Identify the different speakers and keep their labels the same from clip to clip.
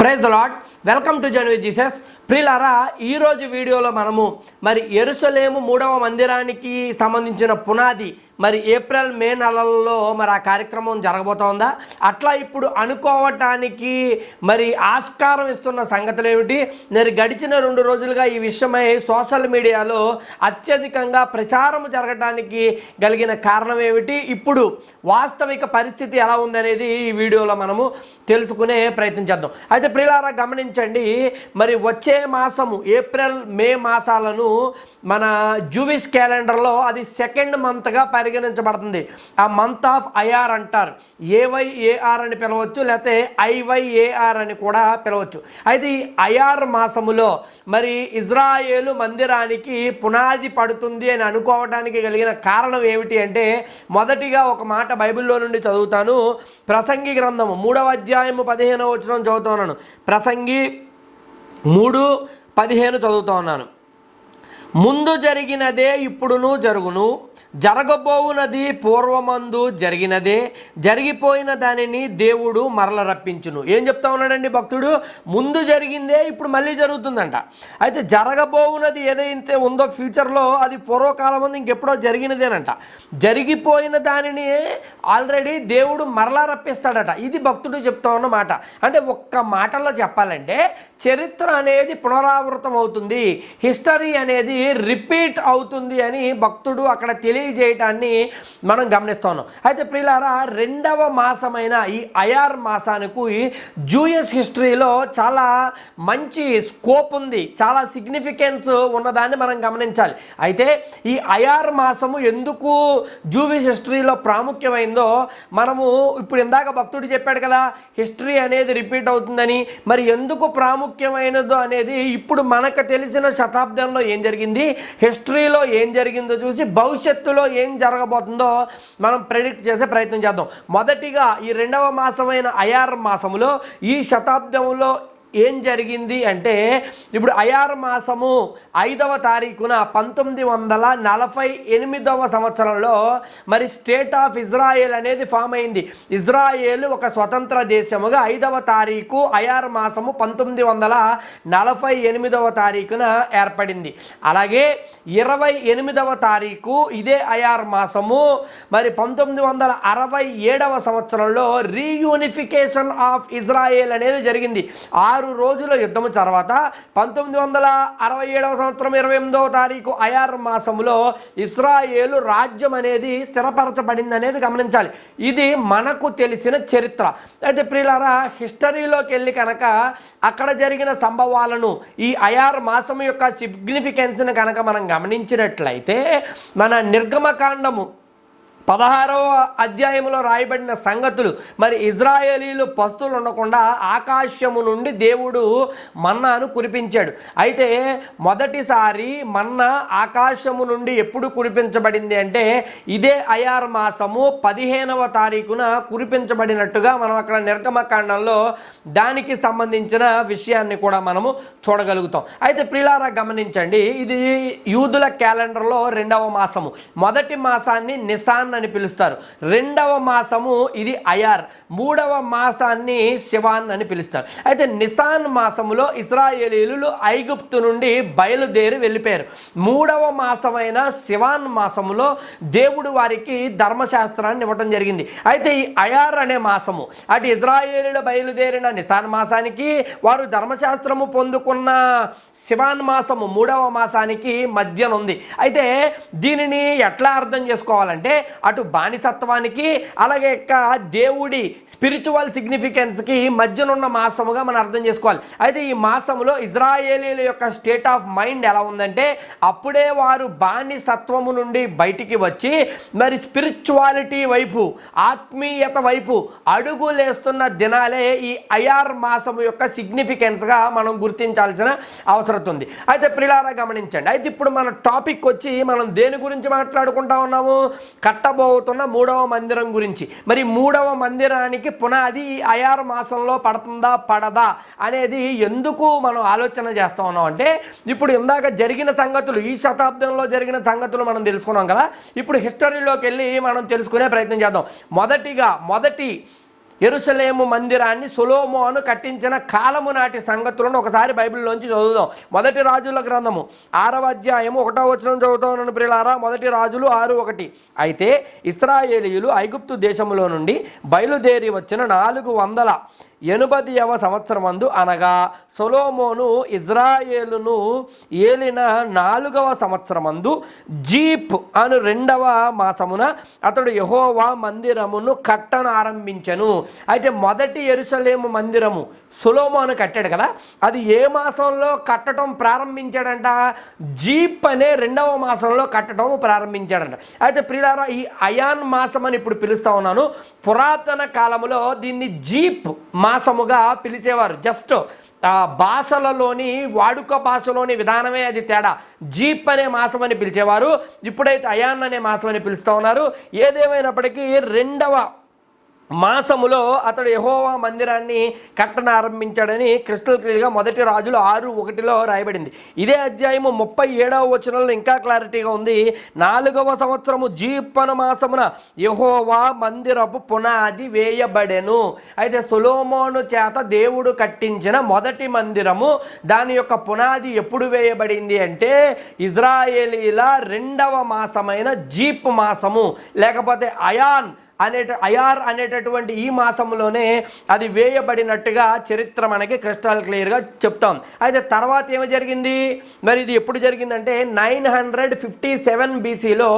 Speaker 1: Praise the Lord welcome to John with Jesus. ప్రిలారా ఈరోజు వీడియోలో మనము మరి ఎరుసలేము మూడవ మందిరానికి సంబంధించిన పునాది మరి ఏప్రిల్ మే నెలల్లో మరి ఆ కార్యక్రమం జరగబోతోందా? అట్లా ఇప్పుడు అనుకోవటానికి మరి ఆస్కారం ఇస్తున్న సంగతులు ఏమిటి మరి గడిచిన రెండు రోజులుగా ఈ విషయమై సోషల్ మీడియాలో అత్యధికంగా ప్రచారం జరగడానికి కలిగిన కారణం ఏమిటి ఇప్పుడు వాస్తవిక పరిస్థితి ఎలా ఉందనేది ఈ వీడియోలో మనము తెలుసుకునే ప్రయత్నం చేద్దాం. అయితే ప్రియులారా గమనించండి మరి వచ్చే మాసము ఏప్రిల్ మే మాసాలను మన జూవిష్ క్యాలెండర్లో అది సెకండ్ మంత్గా పరిగణించబడుతుంది. ఆ మంత్ ఆఫ్ ఐఆర్ అంటారు. ఏవైఏఆర్ అని పిలవచ్చు లేకపోతే ఐవైఏఆర్ అని కూడా పిలవచ్చు. అయితే ఈ ఐఆర్ మాసములో మరి ఇజ్రాయేలు మందిరానికి పునాది పడుతుంది అని అనుకోవడానికి కలిగిన కారణం ఏమిటి అంటే మొదటిగా ఒక మాట బైబిల్లో నుండి చదువుతాను. ప్రసంగి గ్రంథము మూడవ అధ్యాయము పదిహేనవ వచ్చిన చదువుతున్నాను ప్రసంగి మూడు పదిహేను చదువుతా ఉన్నాను. ముందు జరిగినదే ఇప్పుడును జరుగును. జరగబోవునది పూర్వమందు జరిగినదే జరిగిపోయిన దానిని దేవుడు మరల రప్పించును ఏం చెప్తా ఉన్నాడండి భక్తుడు? ముందు జరిగిందే ఇప్పుడు మళ్ళీ జరుగుతుందంట. అయితే జరగబోవునది ఏదైతే ఉందో ఫ్యూచర్లో అది పూర్వకాలం ముందు ఇంకెప్పుడో జరిగినదేనంట. జరిగిపోయిన దానిని ఆల్రెడీ దేవుడు మరలా రప్పిస్తాడట ఇది భక్తుడు చెప్తా ఉన్న మాట. అంటే ఒక్క మాటలో చెప్పాలంటే చరిత్ర అనేది పునరావృతం అవుతుంది హిస్టరీ అనేది రిపీట్ అవుతుంది అని భక్తుడు అక్కడ తెలియజేయటాన్ని మనం గమనిస్తున్నాం. అయితే ప్రియులారా రెండవ మాసమైన ఈ అయార్ మాసానికి జూయస్ హిస్టరీలో చాలా మంచి స్కోప్ ఉంది. చాలా సిగ్నిఫికెన్స్ ఉన్నదాన్ని మనం గమనించాలి. అయితే ఈ అయార్ మాసము ఎందుకు జూవిస్ హిస్టరీలో ప్రాముఖ్యమైందో మనము ఇప్పుడు ఇందాక భక్తుడు చెప్పాడు కదా హిస్టరీ అనేది రిపీట్ అవుతుందని. మరి ఎందుకు ప్రాముఖ్యమైనదో అనేది ఇప్పుడు మనకు తెలిసిన శతాబ్దంలో ఏం జరిగింది? హిస్టరీలో ఏం జరిగిందో చూసి భవిష్యత్తు భవిష్యత్తులో ఏం జరగబోతుందో మనం ప్రెడిక్ట్ చేసే ప్రయత్నం చేద్దాం. మొదటిగా ఈ రెండవ మాసమైన అయార్ మాసంలో ఈ శతాబ్దంలో ఏం జరిగింది అంటే ఇప్పుడు అయార్ మాసము ఐదవ తారీఖున పంతొమ్మిది వందల నలభై ఎనిమిదవ సంవత్సరంలో మరి స్టేట్ ఆఫ్ ఇజ్రాయెల్ అనేది ఫామ్ అయింది. ఇజ్రాయేల్ ఒక స్వతంత్ర దేశముగా ఐదవ తారీఖు అయార్ మాసము పంతొమ్మిది వందల నలభై ఎనిమిదవ తారీఖున ఏర్పడింది. అలాగే ఇరవై ఎనిమిదవ తారీఖు ఇదే అయార్ మాసము మరి పంతొమ్మిది వందల అరవై ఏడవ సంవత్సరంలో రీయూనిఫికేషన్ ఆఫ్ ఇజ్రాయేల్ అనేది జరిగింది. ఆరు ఆరు రోజుల యుద్ధం తర్వాత పంతొమ్మిది వందల అరవై ఏడవ సంవత్సరం ఇరవై ఎనిమిదవ తారీఖు అయార్ మాసంలో ఇస్రాయేలు రాజ్యం అనేది స్థిరపరచబడింది అనేది గమనించాలి. ఇది మనకు తెలిసిన చరిత్ర. అయితే ప్రియులారా హిస్టరీలోకి వెళ్ళి కనుక అక్కడ జరిగిన సంభవాలను ఈ అయార్ మాసం యొక్క సిగ్నిఫికెన్స్ని కనుక మనం గమనించినట్లయితే మన నిర్గమకాండము పదహారవ అధ్యాయంలో రాయబడిన సంగతులు. మరి ఇజ్రాయేలీలు పస్తులు ఉండకుండా ఆకాశము నుండి దేవుడు మన్నాను కురిపించాడు. అయితే మొదటిసారి మన్నా ఆకాశము నుండి ఎప్పుడు కురిపించబడింది అంటే ఇదే అయార్ మాసము పదిహేనవ తారీఖున కురిపించబడినట్టుగా మనం అక్కడ నిర్గమకాండంలో దానికి సంబంధించిన విషయాన్ని కూడా మనము చూడగలుగుతాం. అయితే ప్రిలారా గమనించండి ఇది యూదుల క్యాలెండర్లో రెండవ మాసము. మొదటి మాసాన్ని నిసాన్ అని పిలుస్తారు. రెండవ మాసము ఇది అయార్. మూడవ మాసాన్ని శివాన్ అని పిలుస్తారు. అయితే నిసాన్ మాసములో ఇస్రాయేలీలు ఐగుప్తు నుండి బయలుదేరి వెళ్ళిపోయారు. మూడవ మాసమైన శివాన్ మాసములో దేవుడు వారికి ధర్మశాస్త్రాన్ని ఇవ్వటం జరిగింది. అయితే ఈ అయార్ అనే మాసము అటు ఇజ్రాయేలీలు బయలుదేరిన నిసాన్ మాసానికి వారు ధర్మశాస్త్రము పొందుకున్న శివాన్ మాసము మూడవ మాసానికి మధ్యన ఉంది అయితే దీనిని ఎట్లా అర్థం చేసుకోవాలంటే అటు బానిసత్వానికి అలాగే యొక్క దేవుడి స్పిరిచువల్ సిగ్నిఫికెన్స్కి మధ్యనున్న మాసముగా మనం అర్థం చేసుకోవాలి. అయితే ఈ మాసములో ఇజ్రాయేలీల యొక్క స్టేట్ ఆఫ్ మైండ్ ఎలా ఉందంటే అప్పుడే వారు బానిసత్వము నుండి బయటికి వచ్చి మరి స్పిరిచువాలిటీ వైపు ఆత్మీయత వైపు అడుగులేస్తున్న దినాలే ఈ అయార్ మాసము యొక్క సిగ్నిఫికెన్స్గా మనం గుర్తించాల్సిన అవసరం ఉంది. అయితే ప్రిలారా గమనించండి. అయితే ఇప్పుడు మన టాపిక్ వచ్చి మనం దేని గురించి మాట్లాడుకుంటా ఉన్నాము? కట్ట కట్టబోతున్న మూడవ మందిరం గురించి. మరి మూడవ మందిరానికి పునాది అయారు మాసంలో పడుతుందా పడదా అనేది ఎందుకు మనం ఆలోచన చేస్తూ ఉన్నాం అంటే ఇప్పుడు ఇందాక జరిగిన సంగతులు ఈ శతాబ్దంలో జరిగిన సంగతులు మనం తెలుసుకున్నాం కదా. ఇప్పుడు హిస్టరీలోకి వెళ్ళి మనం తెలుసుకునే ప్రయత్నం చేద్దాం. మొదటిగా మొదటి ఎరుసలేము మందిరాన్ని సులోమోను కట్టించిన కాలము నాటి సంగతులను ఒకసారి బైబిల్లోంచి చదువుదాం. మొదటి రాజుల గ్రంథము ఆరవ అధ్యాయము ఒకటో వచనం చదువుతామని ప్రియులారా. మొదటి రాజులు ఆరు ఒకటి. అయితే ఇస్రాయేలీయులు ఐగుప్తు దేశములో నుండి బయలుదేరి వచ్చిన నాలుగు వందల ఎనుబదియవ సంవత్సరమందు అనగా సొలోమోను ఇజ్రాయేలును ఏలిన నాలుగవ సంవత్సరమందు జీప్ అను రెండవ మాసమున అతడు యహోవా మందిరమును కట్టనారంభించను. అయితే మొదటి ఎరుసలేము మందిరము సొలోమోను కట్టాడు కదా అది ఏ మాసంలో కట్టడం ప్రారంభించాడంట? జీప్ అనే రెండవ మాసంలో కట్టడం ప్రారంభించాడంట. అయితే ప్రియులారా ఈ అయాన్ మాసం అని ఇప్పుడు పిలుస్తా ఉన్నాను. పురాతన కాలంలో దీన్ని జీప్ మాసముగా పిలిచేవారు. జస్ట్ భాషలలోని వాడుక భాషలోని విధానమే అది తేడా. జీప్ అనే మాసం అని పిలిచేవారు. ఇప్పుడైతే అయాన్ అనే మాసం అని పిలుస్తూ ఉన్నారు. ఏదేమైనప్పటికీ రెండవ మాసములో అతడు యహోవా మందిరాన్ని కట్టన ఆరంభించాడని క్రిస్టల్ క్లియర్గా మొదటి రాజులు ఆరు ఒకటిలో రాయబడింది. ఇదే అధ్యాయము ముప్పై ఏడవ వచనంలో ఇంకా క్లారిటీగా ఉంది. నాలుగవ సంవత్సరము జీపన మాసమున యహోవా మందిరపు పునాది వేయబడెను. అయితే సులోమోను చేత దేవుడు కట్టించిన మొదటి మందిరము దాని యొక్క పునాది ఎప్పుడు వేయబడింది అంటే ఇజ్రాయేలీల రెండవ మాసమైన జీప్ మాసము లేకపోతే అయాన్ అనే అయార్ అనేటటువంటి ఈ మాసంలోనే అది వేయబడినట్టుగా చరిత్ర మనకి క్రిస్టల్ క్లియర్గా చెప్తాం. అయితే తర్వాత ఏమి జరిగింది? మరి ఇది ఎప్పుడు జరిగిందంటే నైన్ హండ్రెడ్ ఫిఫ్టీ సెవెన్ బీసీలో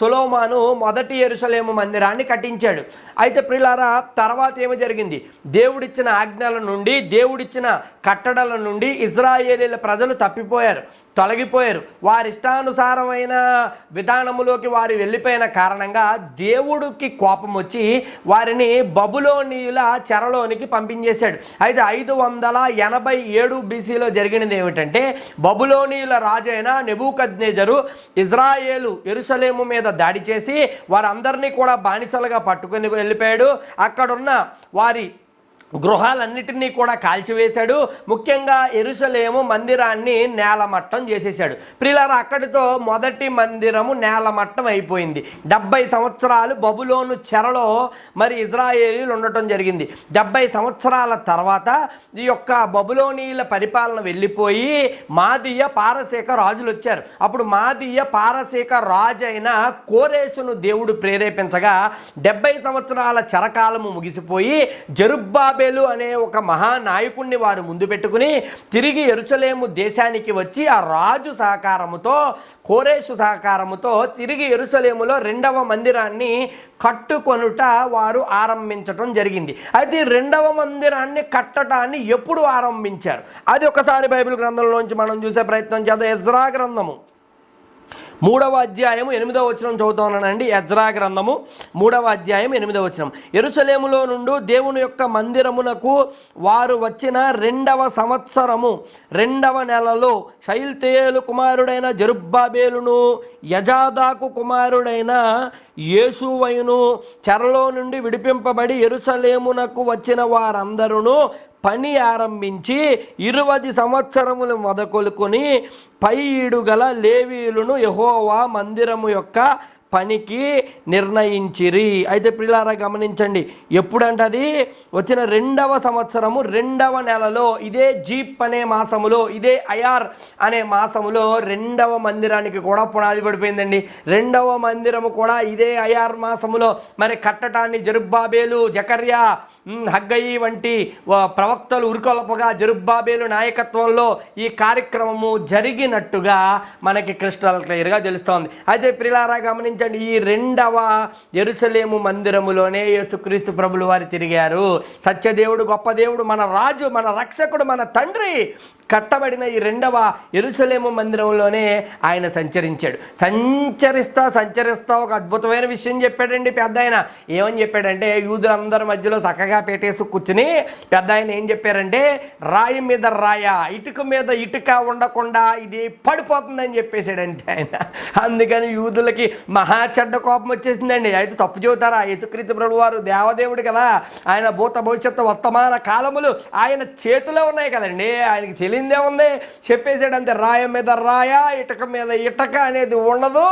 Speaker 1: సులోమాను మొదటి ఎరుసలేము మందిరాన్ని కట్టించాడు. అయితే ప్రిలారా తర్వాత ఏమి జరిగింది? దేవుడిచ్చిన ఆజ్ఞల నుండి దేవుడిచ్చిన కట్టడల నుండి ఇజ్రాయేలీల ప్రజలు తప్పిపోయారు తొలగిపోయారు. వారి ఇష్టానుసారమైన విధానములోకి వారు వెళ్ళిపోయిన కారణంగా దేవుడికి కోపం వచ్చి వారిని బబులోనియుల చెరలోనికి పంపించేశాడు. అయితే ఐదు వందల ఎనభై ఏడు బీసీలో జరిగినది ఏమిటంటే బబులోనియుల రాజైన నెబూకద్నేజరు ఇజ్రాయేలు ఎరుసలేము మీద దాడి చేసి వారందరినీ కూడా బానిసలుగా పట్టుకొని వెళ్ళిపోయాడు. అక్కడున్న వారి గృహాలన్నిటినీ కూడా కాల్చివేశాడు. ముఖ్యంగా ఎరుసలేము మందిరాన్ని నేలమట్టం చేసేసాడు ప్రియులారా అక్కడితో మొదటి మందిరము నేలమట్టం అయిపోయింది. డెబ్బై సంవత్సరాలు బబులోను చెరలో మరి ఇజ్రాయేలీలు ఉండటం జరిగింది. డెబ్బై సంవత్సరాల తర్వాత ఈ యొక్క బబులోనీల పరిపాలన వెళ్ళిపోయి మాదీయ పారసీక రాజులు వచ్చారు. అప్పుడు మాదీయ పారసీక రాజు అయిన కోరేషును దేవుడు ప్రేరేపించగా డెబ్బై సంవత్సరాల చెరకాలము ముగిసిపోయి జరుబ్బాబేలు అనే ఒక మహానాయకుణ్ణి వారు ముందు పెట్టుకుని తిరిగి ఎరుచలేము దేశానికి వచ్చి ఆ రాజు సహకారముతో కోరేషు సహకారముతో తిరిగి ఎరుసలేములో రెండవ మందిరాన్ని కట్టుకొనుట వారు ఆరంభించటం జరిగింది. అయితే రెండవ మందిరాన్ని కట్టడాన్ని ఎప్పుడు ఆరంభించారు? అది ఒకసారి బైబిల్ గ్రంథంలోంచి మనం చూసే ప్రయత్నం చేద్దాం. ఎజ్రా గ్రంథము. మూడవ అధ్యాయము ఎనిమిదవ వచనం చదువుతానండి. యజ్రా గ్రంథము మూడవ అధ్యాయం ఎనిమిదవ వచనం. ఎరుసలేములో నుండి దేవుని యొక్క మందిరమునకు వారు వచ్చిన రెండవ సంవత్సరము రెండవ నెలలో శైల్తేలు కుమారుడైన జరుబ్బాబేలును యజాదాకు కుమారుడైన యేసువైను చెరలో నుండి విడిపింపబడి ఎరుసలేమునకు వచ్చిన వారందరూ పని ఆరంభించి ఇరవది సంవత్సరములు మొదకొలుకొని పై ఈడుగల లేవీయులను యహోవా మందిరము యొక్క పనికి నిర్ణయించిరి. అయితే పిల్లారా గమనించండి. ఎప్పుడంటే అది వచ్చిన రెండవ సంవత్సరము రెండవ నెలలో ఇదే జీప్ అనే మాసములో ఇదే అయార్ అనే మాసములో రెండవ మందిరానికి కూడా పునాది పడిపోయిందండి. రెండవ మందిరము కూడా ఇదే అయార్ మాసములో. మరి కట్టడాన్ని జరుబ్బాబేలు జకర్యా హగ్గయి వంటి ప్రవక్తలు ఉరికొల్పగా జరుబ్బాబేలు నాయకత్వంలో ఈ కార్యక్రమము జరిగినట్టుగా మనకి క్రిస్టల్ క్లియర్గా తెలుస్తోంది. అయితే ప్రిలారా గమనించండి ఈ రెండవ ఎరుసలేము మందిరములోనే యేసుక్రీస్తు ప్రభులు వారు తిరిగారు. సత్యదేవుడు గొప్ప దేవుడు మన రాజు మన రక్షకుడు మన తండ్రి కట్టబడిన ఈ రెండవ ఎరుసలేము మందిరంలోనే ఆయన సంచరించాడు. సంచరిస్తా సంచరిస్తా ఒక అద్భుతమైన విషయం చెప్పాడండి పెద్ద ఆయన. ఏమని చెప్పాడంటే యూదులందరి మధ్యలో చక్కగా పెట్టేసి కూర్చుని పెద్ద ఆయన ఏం చెప్పారంటే రాయి మీద రాయ ఇటుక మీద ఇటుక ఉండకుండా ఇది పడిపోతుందని చెప్పేశాడంటే ఆయన. అందుకని యూదులకి మహా చెడ్డ కోపం వచ్చేసిందండి. అయితే తప్పు చెబుతారా? యేసుక్రీస్తు ప్రభు వారు దేవదేవుడు కదా. ఆయన భూత భవిష్యత్తు వర్తమాన కాలములు ఆయన చేతిలో ఉన్నాయి కదండి. ఆయనకి తెలియదు తెలియదే ఉంది. చెప్పేసాడు రాయ మీద రాయ ఇటక మీద ఇటక అనేది ఉండదు.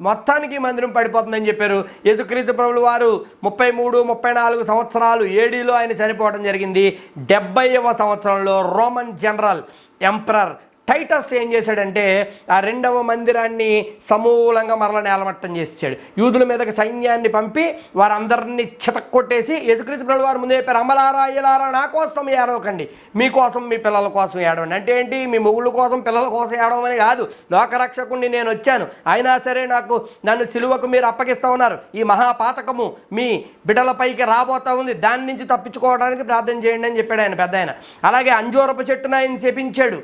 Speaker 1: మొత్తానికి మందిరం పడిపోతుందని చెప్పారు. యేసుక్రీస్తు ప్రభులు వారు ముప్పై మూడు ముప్పై నాలుగు సంవత్సరాలు ఏడీలో ఆయన చనిపోవడం జరిగింది. డెబ్బైవ సంవత్సరంలో రోమన్ జనరల్ ఎంపరర్ టైటస్ ఏం చేశాడంటే ఆ రెండవ మందిరాన్ని సమూలంగా మరల నేలమట్టం చేసాడు యూదుల మీదకి సైన్యాన్ని పంపి వారందరినీ చితక్కొట్టేసి యజుక్రీస్తు ప్రభువు వారు ముందే చెప్పారు అమలారా అయ్యలారా నా కోసం ఏడవకండి. మీకోసం మీ పిల్లల కోసం ఏడవండి. అంటే ఏంటి? మీ మొగుళ్ళ కోసం పిల్లల కోసం ఏడవమని కాదు. లోకరక్షకుడిని నేను వచ్చాను. అయినా సరే నాకు నన్ను సిలువకు మీరు అప్పగిస్తా ఉన్నారు. ఈ మహాపాతకము మీ బిడ్డలపైకి రాబోతా ఉంది. దాని నుంచి తప్పించుకోవడానికి ప్రార్థన చేయండి అని చెప్పాడు ఆయన పెద్ద ఆయన. అలాగే అంజూరపు చెట్టును ఆయన శపించాడు.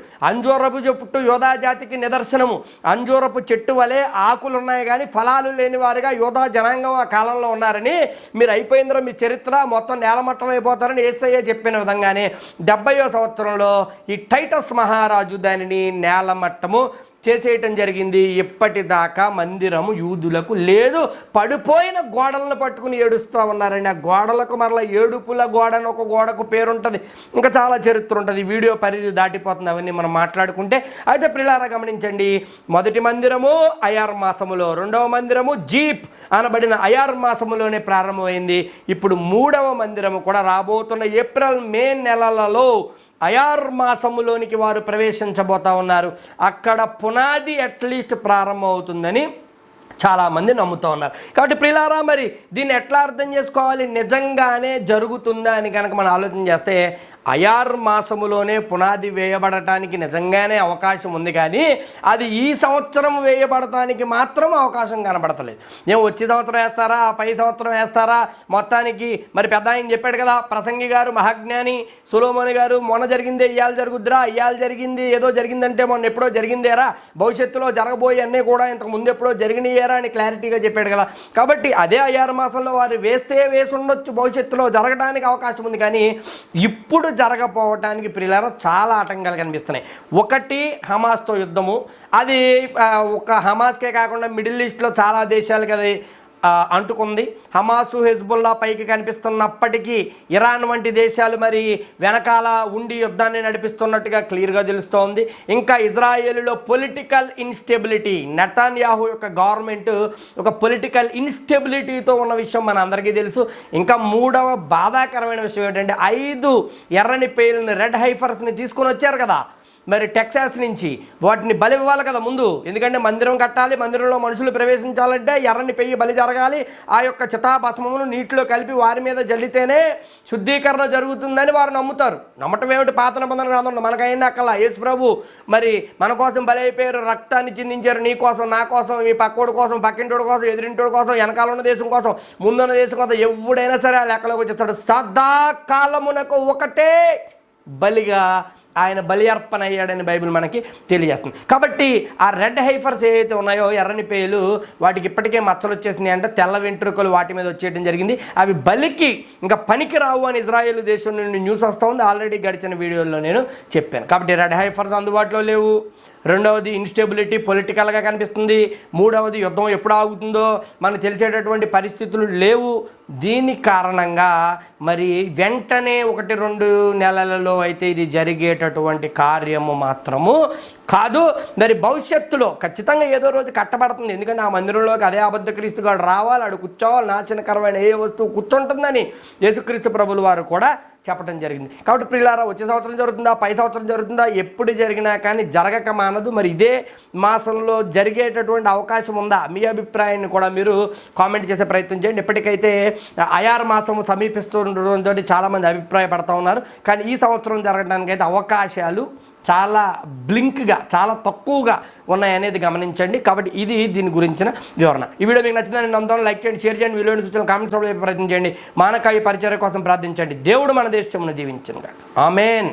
Speaker 1: అంజూరపు చెట్టు యోధా జాతికి నిదర్శనము. అంజూరపు చెట్టు వలె ఆకులు ఉన్నాయి కానీ ఫలాలు లేని వారిగా యోధా జనాంగం ఆ కాలంలో ఉన్నారని మీరు అయిపోయిందో మీ చరిత్ర మొత్తం నేలమట్టం అయిపోతారని ఏసయ్య చెప్పిన విధంగానే డెబ్బయో సంవత్సరంలో ఈ టైటస్ మహారాజు దానిని నేలమట్టము చేసేయటం జరిగింది. ఇప్పటిదాకా మందిరము యూదులకు లేదు. పడిపోయిన గోడలను పట్టుకుని ఏడుస్తూ ఉన్నారండి. ఆ గోడలకు మరలా ఏడుపుల గోడ అని ఒక గోడకు పేరుంటుంది. ఇంకా చాలా చరిత్ర ఉంటుంది. వీడియో పరిధి దాటిపోతుంది. అవన్నీ మనం మాట్లాడుకుంటే అయితే పిల్లారా గమనించండి. మొదటి మందిరము అయార్ మాసములో రెండవ మందిరము జీప్ అనబడిన అయార్ మాసములోనే ప్రారంభమైంది. ఇప్పుడు మూడవ మందిరము కూడా రాబోతున్న ఏప్రిల్ మే నెలలలో అయార్ మాసములోనికి వారు ప్రవేశించబోతా ఉన్నారు. అక్కడ పునాది అట్లీస్ట్ ప్రారంభమవుతుందని చాలామంది నమ్ముతూ ఉన్నారు. కాబట్టి ప్రిలారా మరి దీన్ని ఎట్లా అర్థం చేసుకోవాలి? నిజంగానే జరుగుతుందా అని కనుక మనం ఆలోచన చేస్తే అయార్ మాసములోనే పునాది వేయబడటానికి నిజంగానే అవకాశం ఉంది కానీ అది ఈ సంవత్సరం వేయబడటానికి మాత్రం అవకాశం కనబడతలేదు. ఏం వచ్చే సంవత్సరం వేస్తారా? పై సంవత్సరం వేస్తారా? మొత్తానికి మరి పెద్ద ఆయన చెప్పాడు కదా ప్రసంగి గారు మహాజ్ఞాని సులోమణి గారు మొన్న జరిగింది ఇవాళ జరుగుద్దిరా ఇవాళ జరిగింది ఏదో జరిగిందంటే మొన్న ఎప్పుడో జరిగిందేరా భవిష్యత్తులో జరగబోయే అన్నీ కూడా ఇంతకు ముందు ఎప్పుడో జరిగినాయేరా అని క్లారిటీగా చెప్పాడు కదా. కాబట్టి అదే అయ్యారు మాసంలో వారు వేస్తే వేసి ఉండొచ్చు భవిష్యత్తులో జరగడానికి అవకాశం ఉంది కానీ ఇప్పుడు జరగపోవటానికి ప్రియులారా చాలా ఆటంకాలు కనిపిస్తున్నాయి. ఒకటి హమాస్తో యుద్ధము. అది ఒక హమాస్కే కాకుండా మిడిల్ ఈస్ట్లో చాలా దేశాలకి అది అంటుకుంది. హమాసు హెజ్బుల్లా పైకి కనిపిస్తున్నప్పటికీ ఇరాన్ వంటి దేశాలు మరి వెనకాల ఉండి యుద్ధాన్ని నడిపిస్తున్నట్టుగా క్లియర్గా తెలుస్తోంది. ఇంకా ఇజ్రాయేల్లో పొలిటికల్ ఇన్స్టెబిలిటీ నెటాన్యాహు యొక్క గవర్నమెంట్ ఒక పొలిటికల్ ఇన్స్టెబిలిటీతో ఉన్న విషయం మన అందరికీ తెలుసు. ఇంకా మూడవ బాధాకరమైన విషయం ఏంటంటే ఐదు ఎర్రని పేర్లని రెడ్ హైఫర్స్ని తీసుకొని వచ్చారు కదా. మరి టెక్సాస్ నుంచి వాటిని బలి ఇవ్వాలి కదా ముందు. ఎందుకంటే మందిరం కట్టాలి మందిరంలో మనుషులు ప్రవేశించాలంటే ఎర్రని పెయ్యి బలి జరగాలి. ఆ యొక్క చితాభస్మమును నీటిలో కలిపి వారి మీద జల్లితేనే శుద్ధీకరణ జరుగుతుందని వారు నమ్ముతారు. నమ్మటం ఏమిటి? పాత నిబంధన గ్రంథంలో మనకైనా అక్కల యేసు ప్రభు మరి మన కోసం బలి అయిపోయారు రక్తాన్ని చిందించారు నీ కోసం నా కోసం మీ పక్కోడి కోసం పక్కింటోడి కోసం ఎదిరింటోడి కోసం వెనకాల ఉన్న దేశం కోసం ముందున్న దేశం కోసం ఎవడైనా సరే ఆ లెక్కలోకి వచ్చేస్తాడు. సదాకాలమునకు ఒకటే బలిగా ఆయన బలి అర్పణ అయ్యాడని బైబిల్ మనకి తెలియజేస్తుంది. కాబట్టి ఆ రెడ్ హైఫర్స్ ఏవైతే ఉన్నాయో ఎర్రని పేలు వాటికి ఇప్పటికే మచ్చలు వచ్చేసినాయి అంటే తెల్ల వెంట్రుకలు వాటి మీద వచ్చేయడం జరిగింది. అవి బలికి ఇంకా పనికి రావు అని ఇజ్రాయేల్ దేశం నుండి న్యూస్ వస్తూ ఉంది. ఆల్రెడీ గడిచిన వీడియోలో నేను చెప్పాను. కాబట్టి రెడ్ హైఫర్స్ అందుబాటులో లేవు. రెండవది ఇన్స్టెబిలిటీ పొలిటికల్గా కనిపిస్తుంది. మూడవది యుద్ధం ఎప్పుడు ఆగుతుందో మనకు తెలిసేటటువంటి పరిస్థితులు లేవు. దీని కారణంగా మరి వెంటనే ఒకటి రెండు నెలలలో అయితే ఇది జరిగేటటువంటి కార్యము మాత్రము కాదు మరి భవిష్యత్తులో ఖచ్చితంగా ఏదో రోజు కట్టబడుతుంది. ఎందుకంటే ఆ మందిరంలోకి అదే అబద్ధ క్రీస్తుగాడు రావాలి ఆడు కూర్చోవాలి నాశనకరమైన ఏ వస్తువు కూర్చుంటుందని యేసుక్రీస్తు ప్రభులు వారు కూడా చెప్పడం జరిగింది. కాబట్టి ప్రియులారా వచ్చే సంవత్సరం జరుగుతుందా? పై సంవత్సరం జరుగుతుందా? ఎప్పుడు జరిగినా కానీ జరగక మానదు. మరి ఇదే మాసంలో జరిగేటటువంటి అవకాశం ఉందా? మీ అభిప్రాయాన్ని కూడా మీరు కామెంట్ చేసే ప్రయత్నం చేయండి. ఇప్పటికైతే అయార్ మాసము సమీపిస్తుండటంతో చాలామంది అభిప్రాయపడతా ఉన్నారు. కానీ ఈ సంవత్సరం జరగడానికి అయితే అవకాశాలు చాలా బ్లింక్గా చాలా తక్కువగా ఉన్నాయనేది గమనించండి. కాబట్టి ఇది దీని గురించిన వివరణ. ఈ వీడియో మీకు నచ్చిందని నమ్ముతాను లైక్ చేయండి షేర్ చేయండి వీడియోని సూచనలు కామెంట్స్ ప్రయత్నం చేయండి. మానకాయ పరిచయం కోసం ప్రార్థించండి. దేవుడు మన దేశమును దీవించను ఆమెన్.